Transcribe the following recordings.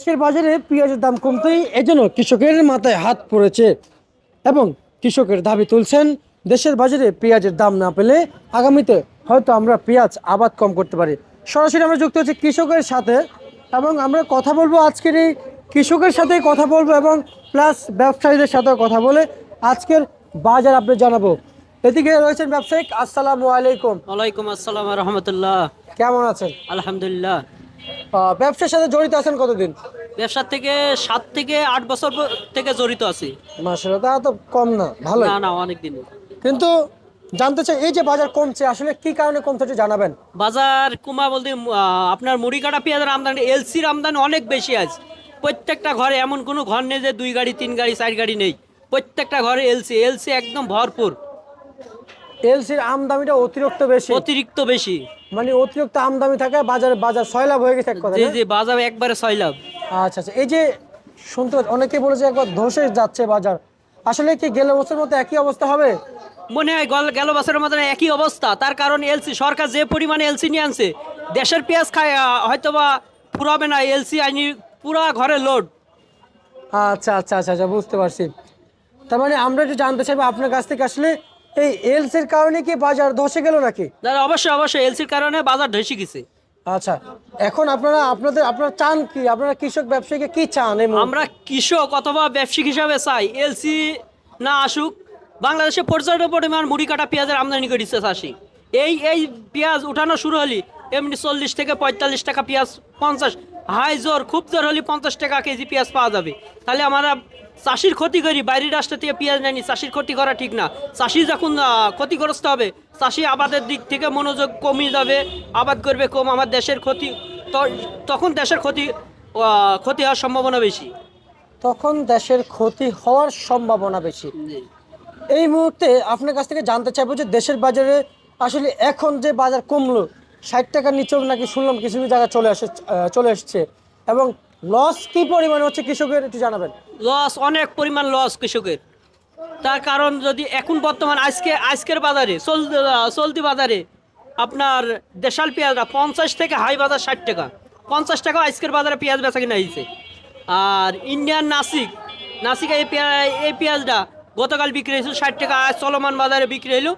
দেশের বাজারে পেঁয়াজের দাম কমতেই এজন্য কৃষকের মাথায় হাত পড়েছে এবং কৃষকের দাবি তুলছেন দেশের বাজারে পেঁয়াজের দাম না পেলে আগামীতে হয়তো আমরা পেঁয়াজ আবাদ কম করতে পারি। সরাসরি আমরা যুক্ত হচ্ছে কৃষকের সাথে এবং আমরা কথা বলব আজকের এই কৃষকের সাথে কথা বলব এবং প্লাস ব্যবসায়ীদের সাথেও কথা বলে আজকের বাজার আপনি জানাব। এদিকে রয়েছেন ব্যবসায়িক আসসালামু আলাইকুম। ওয়ালাইকুম আসসালাম রহমতুল্লাহ। কেমন আছেন? আলহামদুলিল্লাহ। ব্যবসার সাথে জড়িত আছেন কতদিন? ব্যবসার থেকে সাত থেকে আট বছর থেকে জড়িত আছি। মাসাল্লাহ তা তো কম না ভালো না না অনেক দিন কিন্তু জানতে চাই এই যে বাজার কমছে আসলে কি কারণে কমছে জানাবেন। বাজার কুমা বলতে আপনার মুড়ি কাটা পেঁয়াজের আমদানি এলসির আমদানি অনেক বেশি আছে প্রত্যেকটা ঘরে এমন কোনো ঘর নেই যে দুই গাড়ি তিন গাড়ি চার গাড়ি নেই। প্রত্যেকটা ঘরে এলসি এলসি একদম ভরপুর। এলসির আমদামিটা অতিরিক্ত বেশি? অতিরিক্ত বেশি। মানে অতিরিক্ত আমদামি থাকে বাজারে বাজার সয়লাভ হয়ে গেছে এক কথা না? যে বাজার একবারে সয়লাভ আচ্ছা আচ্ছা। এই যে শুনতে অনেকে বলেছে একবার ধসে যাচ্ছে বাজার। আসলে কি গেলে বছর মতো একই অবস্থা হবে? মনে হয় গল গেল বছরের মতন একই অবস্থা। তার কারণ এলসি সরকার যে পরিমাণে এলসি নিয়ে আনছে দেশের পেঁয়াজ খায় হয়তোবা পুরাবে না এলসি আইনি পুরা ঘরে লোড আচ্ছা আচ্ছা আচ্ছা আচ্ছা বুঝতে পারছি। তার মানে আমরা একটু জানতে চাইব আপনার কাছ থেকে আসলে এই এলসির কারণে কি বাজার ধসে গেল নাকি? দাদা অবশ্যই অবশ্যই এলসির কারণে বাজার ধসে গেছে। আচ্ছা এখন আপনারা আপনাদের আপনারা চান কি? আপনারা কৃষক ব্যবসায়ীকে কি চান আমরা কৃষক অথবা ব্যবসায়িক হিসাবে চাই এলসি না আসুক। বাংলাদেশে পর্যাপ্ত পরিমাণ মুড়ি কাটা পেঁয়াজের আমদানি করেছে চাষি। এই এই পেঁয়াজ উঠানো শুরু হলি এমনি চল্লিশ থেকে পঁয়তাল্লিশ টাকা পেঁয়াজ পঞ্চাশ হাই জোর খুব জোর হলে পঞ্চাশ টাকা কেজি পেঁয়াজ পাওয়া যাবে। তাহলে আমরা চাষির ক্ষতি করি বাইরের রাষ্ট্র থেকে পেঁয়াজ নেয়নি চাষির ক্ষতি করা ঠিক না। চাষি যখন ক্ষতিগ্রস্ত হবে চাষি আবাদের দিক থেকে মনোযোগ কমিয়ে যাবে আবাদ করবে কম আমার দেশের ক্ষতি তখন দেশের ক্ষতি ক্ষতি হওয়ার সম্ভাবনা বেশি। তখন দেশের ক্ষতি হওয়ার সম্ভাবনা বেশি। এই মুহূর্তে আপনার কাছ থেকে জানতে চাইব যে দেশের বাজারে আসলে এখন যে বাজার কমলো ষাট টাকার নিচেও নাকি শুনলাম কিছু কিছু জায়গায় চলে আসে চলে এসছে। এবং লস কি পরিমাণ হচ্ছে কৃষকের একটু জানাবেন? লস অনেক পরিমাণ লস কৃষকের। তার কারণ যদি এখন বর্তমান আজকে, আজকের বাজারে, চলতি বাজারে আপনার দেশাল পেঁয়াজটা পঞ্চাশ থেকে হাই বাজার ষাট টাকা। পঞ্চাশ টাকা আজকের বাজারে পেঁয়াজ বেচা কিনা হয়েছে। আর ইন্ডিয়ান নাসিক, নাসিকা এই পেঁয়াজ এই পেঁয়াজটা গতকাল বিক্রি হয়েছিল ষাট টাকা, আজ চলমান বাজারে বিক্রি হইল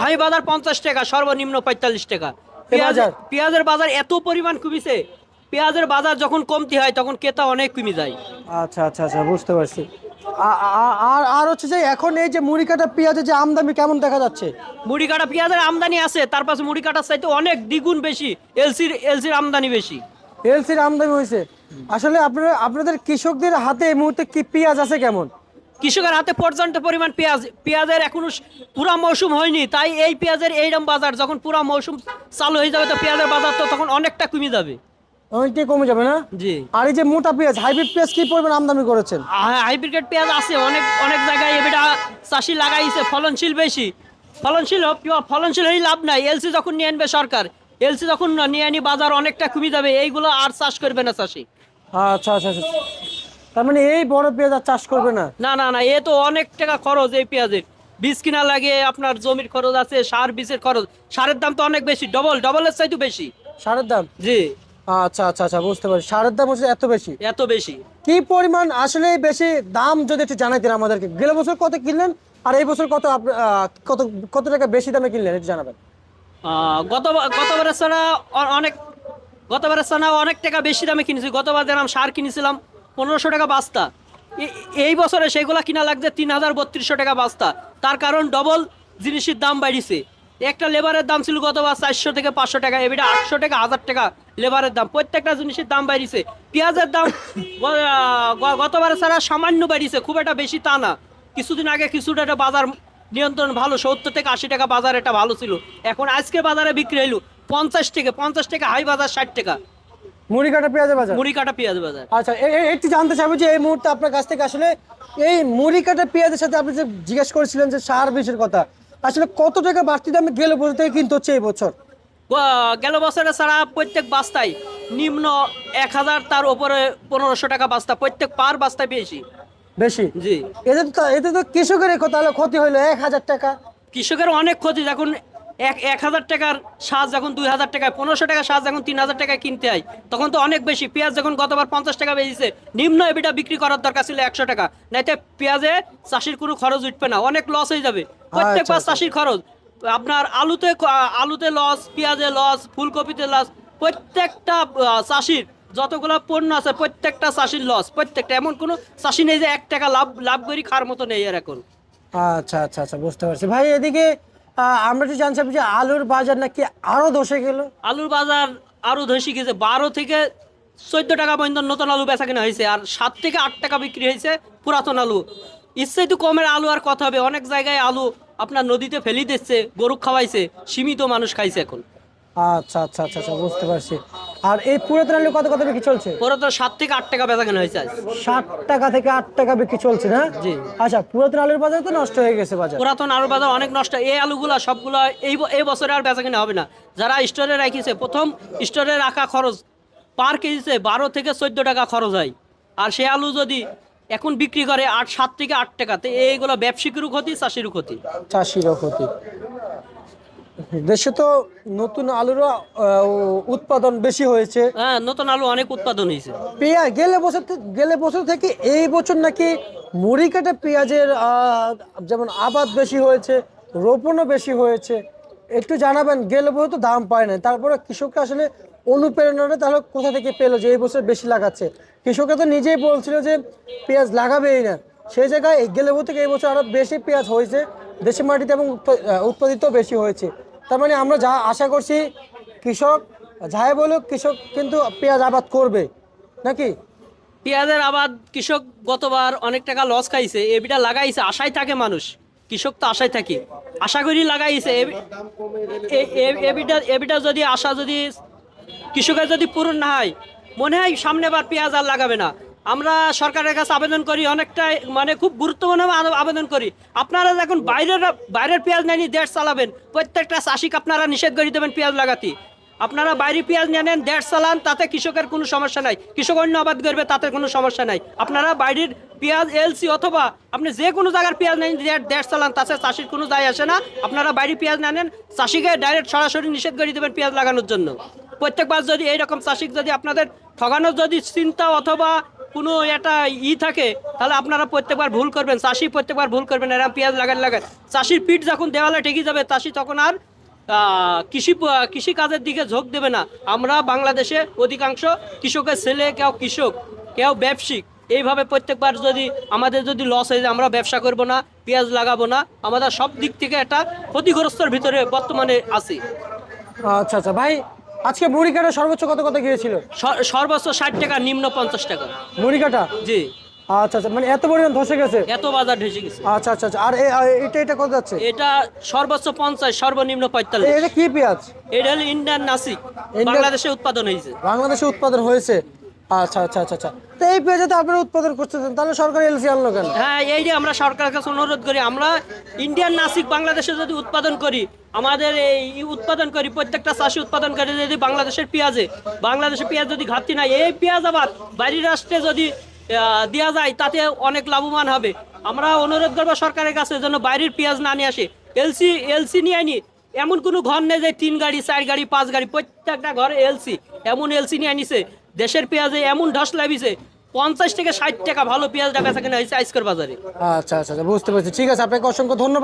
হাই বাজার পঞ্চাশ টাকা, সর্বনিম্ন পঁয়তাল্লিশ টাকা? পেঁয়াজের বাজার এত পরিমাণ কমেছে। পেঁয়াজের বাজার যখন কমতি হয় তখন ক্রেতা অনেক কমে যায়। আচ্ছা আচ্ছা আচ্ছা বুঝতে পারছি। আর আর হচ্ছে যে এখন এই যে মুড়ি কাটা পেঁয়াজের যে আমদানি কেমন দেখা যাচ্ছে? মুড়ি কাটা পেঁয়াজের আমদানি আছে তার পাশে মুড়ি কাটার চাইতে অনেক দ্বিগুণ বেশি এলসির এলসির আমদানি বেশি। এলসির আমদানি হয়েছে। আসলে আপনারা আপনাদের কৃষকদের হাতে এই মুহূর্তে কি পেঁয়াজ আছে কেমন? কৃষকের হাতে পর্যন্ত পরিমাণ পেঁয়াজ পেঁয়াজের এখনও পুরা মৌসুম হয়নি তাই এই পেঁয়াজের এইরকম বাজার যখন পুরা মৌসুম চালু হয়ে যাবে তো পেঁয়াজের বাজার তো তখন অনেকটা কমে যাবে। অনেকটাই কমে যাবে না? জি। আর এই যে মোটা পেঁয়াজ হাইব্রিড পেঁয়াজ কি পরিমাণ আমদানি করেছেন? হাইব্রিড পেঁয়াজ আছে অনেক অনেক জায়গায় এবিটা চাষি লাগাইছে ফলনশীল বেশি। ফলনশীল ফলনশীল হয়ে লাভ নাই এলসি যখন নিয়ে আনবে সরকার এলসি যখন নিয়ে আনি বাজার অনেকটা কমে যাবে এইগুলো আর চাষ করবে না চাষি। আচ্ছা আচ্ছা আচ্ছা। তার মানে এই বড় পেঁয়াজ আর চাষ করবে না? না না না এ তো অনেক টাকা খরচ এই পেঁয়াজের। বীজ কিনা লাগে আপনার জমির খরচ আছে সার বীজের খরচ। সারের দাম তো অনেক বেশি ডবল ডবলের চাইতে বেশি। সারের দাম? জি। আচ্ছা আচ্ছা আচ্ছা বুঝতে পারছি। সারের দাম হচ্ছে এত বেশি? এত বেশি। কি পরিমাণ আসলে বেশি দাম যদি একটু জানাইতেন আমাদেরকে? গেলে বছর কত কিনলেন? আর এই বছর কত কত কত টাকা বেশি দামে কিনলেন? একটু জানাবেন। গত গতবারের অ- অনেক গতবারের সানা অনেক টাকা বেশি দামে কিনেছি। গতবার দিলাম সার কিনেছিলাম পনেরোশো টাকা বাস্তা। এই বছরে সেগুলা কিনা লাগছে তিন হাজার বত্রিশশো টাকা বাস্তা। তার কারণ ডবল জিনিসের দাম বাড়িছে। একটা লেবারের দাম ছিল গতবার চারশো থেকে পাঁচশো টাকা এবারে আটশো টাকা, হাজার টাকা লেবারের দাম। প্রত্যেকটা জিনিসের দাম বাড়িছে। পেঁয়াজের দাম গতবারে ছাড়া সামান্য বাড়িছে, খুব একটা বেশি তা না। কিছুদিন আগে কিছুটা একটা বাজার নিয়ন্ত্রণ ভালো, সত্তর থেকে আশি টাকা বাজার এটা ভালো ছিল। এখন আজকে বাজারে বিক্রি হইল পঞ্চাশ থেকে, পঞ্চাশ টাকা হাই বাজার ষাট টাকা। মুড়ি কাটা পেঁয়াজের বাজার? মুড়ি কাটা পেঁয়াজ বাজার। আচ্ছা একটু জানতে চাইব যে এই মুহূর্তে আপনার কাছ থেকে আসলে এই মুড়ি কাটা পেঁয়াজের সাথে আপনি যে জিজ্ঞেস করেছিলেন যে সার বিষের কথা আসলে কত টাকা বাড়তি দামে গেলে বছর থেকে কিনতে হচ্ছে এই বছর? গেল বছরে ছাড়া প্রত্যেক বাস্তায় নিম্ন এক হাজার তার উপরে পনেরোশো টাকা বাস্তা প্রত্যেক পার বাস্তায় বেশি। বেশি? জি। এতে তো এতে তো কৃষকের কথা হলো ক্ষতি হইল এক হাজার টাকা। কৃষকের অনেক ক্ষতি এখন এক এক হাজার টাকার সাজ যখন দুই হাজার টাকায় পনেরোশো টাকার সাজ যখন তিন হাজার টাকায় কিনতে হয় তখন তো অনেক বেশি। পেঁয়াজ যখন গতবার পঞ্চাশ টাকা বেরিয়েছে নিম্ন এবিটা বিক্রি করার দরকার ছিল একশো টাকা। নাইতে পেঁয়াজে চাষির কোনো খরচ উঠবে না অনেক লস হয়ে যাবে। প্রত্যেকবার আচ্ছা। চাষির খরচ। আপনার আলুতে আলুতে লস পেঁয়াজে লস ফুলকপিতে লস প্রত্যেকটা চাষির যতগুলো পণ্য আছে প্রত্যেকটা চাষির লস প্রত্যেকটা। এমন কোনো চাষি নেই যে এক টাকা লাভ লাভ করি খাওয়ার মতো নেই আর এখন। আচ্ছা আচ্ছা আচ্ছা বুঝতে পারছি। ভাই এদিকে আমরা তো জানছিলাম যে আলুর বাজার নাকি আরও ধসে গেল? আলুর বাজার আরও ধসে গেছে। বারো থেকে চোদ্দ টাকা পর্যন্ত নতুন আলু বেচা কেনা হয়েছে, আর সাত থেকে আট টাকা বিক্রি হয়েছে পুরাতন আলু। ইচ্ছে তো কমের আলু আর কথা হবে। অনেক জায়গায় আলু আপনার নদীতে ফেলি দিচ্ছে, গরু খাওয়াইছে, সীমিত মানুষ খাইছে এখন। আচ্ছা আচ্ছা আচ্ছা আচ্ছা বুঝতে পারছি। আর এই পুরাতন আলু কত কত বিক্রি চলছে? পরে তো সাত থেকে আট টাকা বেচা কেনা হয়েছে। ষাট টাকা থেকে আট টাকা বিক্রি চলছে না? জি। আচ্ছা পুরাতন আলুর বাজার তো নষ্ট হয়ে গেছে বাজার। পুরাতন আলুর বাজার অনেক নষ্ট। এই আলুগুলো সবগুলো এই এই বছরে আর বেচা কেনা হবে না। যারা স্টোরে রাখিছে প্রথম স্টোরে রাখা খরচ পার কেজিতে বারো থেকে চোদ্দ টাকা খরচ হয়। আর সে আলু যদি এখন বিক্রি করে আট সাত থেকে আট টাকাতে এইগুলো ব্যবসায়িকেরও ক্ষতি চাষিরও ক্ষতি। চাষিরও ক্ষতি। দেশে তো নতুন আলুরও আহ, উৎপাদন বেশি হয়েছে। হ্যাঁ নতুন আলু অনেক উৎপাদন হয়েছে। পেঁয়াজ গেলে বছর গেলে বছর থেকে এই বছর নাকি মুড়ি কাটা পেঁয়াজের যেমন আবাদ বেশি হয়েছে রোপণও বেশি হয়েছে। একটু জানাবেন গেলে বছর তো দাম পায় না। তারপরে কৃষকরা আসলে অনুপ্রেরণাটা তাহলে কোথা থেকে পেল যে এই বছর বেশি লাগাচ্ছে? কৃষকরা তো নিজেই বলছিল যে পেঁয়াজ লাগাবেই না। সেই জায়গায় গেলে বছর থেকে এই বছর আরও বেশি পেঁয়াজ হয়েছে দেশি মাটিতে এবং উৎপাদিত বেশি হয়েছে। তার মানে আমরা যা আশা করছি, কৃষক যাই বলুক, কৃষক কিন্তু পেঁয়াজ আবাদ করবে, নাকি? পেঁয়াজের আবাদ কৃষক গতবার অনেক টাকা লস খাইছে, এবিটা লাগাইছে, আশায় থাকে মানুষ। কৃষক তো আশায় থাকে। আশা করি লাগাইছে এবিটা এবিটা যদি আশা যদি কৃষকের যদি পূরণ না হয়, মনে হয় সামনেবার পেঁয়াজ আর লাগাবে না। আমরা সরকারের কাছে আবেদন করি, অনেকটা মানে খুব গুরুত্বপূর্ণভাবে আবেদন করি। আপনারা যখন বাইরের বাইরের পেঁয়াজ নেন দেশ চালাবেন। প্রত্যেকটা চাষিকে আপনারা নিষেধ করে দেবেন পেঁয়াজ লাগাতে। আপনারা বাইরে পেঁয়াজ নেন দেড় চালান, তাতে কৃষকের কোনো সমস্যা নাই। কৃষক অন্য আবাদ করবে, তাতে কোনো সমস্যা নাই। আপনারা বাইরের পেঁয়াজ, এলসি অথবা আপনি যে কোনো জায়গার পেঁয়াজ নেন দেড় চালান, তাতে চাষির কোনো দায় আসে না। আপনারা বাইরে পেঁয়াজ নেন, চাষিকে ডাইরেক্ট সরাসরি নিষেধ করে দেবেন পেঁয়াজ লাগানোর জন্য। প্রত্যেকবার যদি এইরকম চাষিক যদি আপনাদের ঠগানোর যদি চিন্তা অথবা কোনো একটা ই থাকে, তাহলে আপনারা প্রত্যেকবার ভুল করবেন। চাষি প্রত্যেকবার ভুল করবেন, এরকম পেঁয়াজ লাগান লাগান চাষির পিঠ যখন দেওয়ালে ঠেকে যাবে, চাষি তখন আর কৃষি কৃষি কাজের দিকে ঝোঁক দেবে না। আমরা বাংলাদেশে অধিকাংশ কৃষকের ছেলে, কেউ কৃষক, কেউ ব্যবসায়িক এইভাবে প্রত্যেকবার যদি আমাদের যদি লস হয়ে যায়, আমরা ব্যবসা করব না, পেঁয়াজ লাগাবো না, আমাদের সব দিক থেকে একটা ক্ষতিগ্রস্তর ভিতরে বর্তমানে আছি। আচ্ছা আচ্ছা। ভাই আজকে মুড়ি কাটা সর্বোচ্চ কত কত গিয়েছিল? সর্বোচ্চ ষাট টাকা নিম্ন পঞ্চাশ টাকা। মুড়ি কাটা? জি। আচ্ছা আচ্ছা মানে এত পরিমাণ ধসে গেছে? এত বাজার ধসে গেছে। আচ্ছা আচ্ছা আচ্ছা আর এটা এটা কত যাচ্ছে? এটা সর্বোচ্চ পঞ্চাশ সর্বনিম্ন পঁয়তাল্লিশ। এটা কি পেঁয়াজ? এটা হলো ইন্ডিয়ান নাসিক বাংলাদেশে উৎপাদন হয়েছে। বাংলাদেশে উৎপাদন হয়েছে। আচ্ছা আচ্ছা আচ্ছা আচ্ছা। তো এই পেঁয়াজে তো আপনারা উৎপাদন করতেছেন, তাহলে সরকার এলসি আনলো কেন? হ্যাঁ এই যে আমরা সরকারের কাছে অনুরোধ করি, আমরা ইন্ডিয়ান নাসিক বাংলাদেশে যদি উৎপাদন করি, আমাদের এই উৎপাদন করি, প্রত্যেকটা চাষি উৎপাদন করে যদি বাংলাদেশের পেঁয়াজে বাংলাদেশের পেঁয়াজ যদি ঘাটতি নাই, এই পেঁয়াজ আবার বাইরের রাষ্ট্রে যদি দেওয়া যায়, তাতে অনেক লাভবান হবে। আমরা অনুরোধ করব সরকারের কাছে যেন বাইরের পেঁয়াজ না নিয়ে আসে। এলসি এলসি নিয়ে আনি এমন কোনো ঘর নেই যে তিন গাড়ি, চার গাড়ি, পাঁচ গাড়ি, প্রত্যেকটা ঘরে এলসি এমন এলসি নিয়ে আনিছে দেশের পেঁয়াজে এমন ঢস লাগিয়েছে, পঞ্চাশ থেকে ষাট টাকা ভালো পেঁয়াজ টাকা থাকে হয়েছে আইসকার বাজারে। আচ্ছা আচ্ছা আচ্ছা বুঝতে পারছি। ঠিক আছে, আপনাকে অসংখ্য ধন্যবাদ।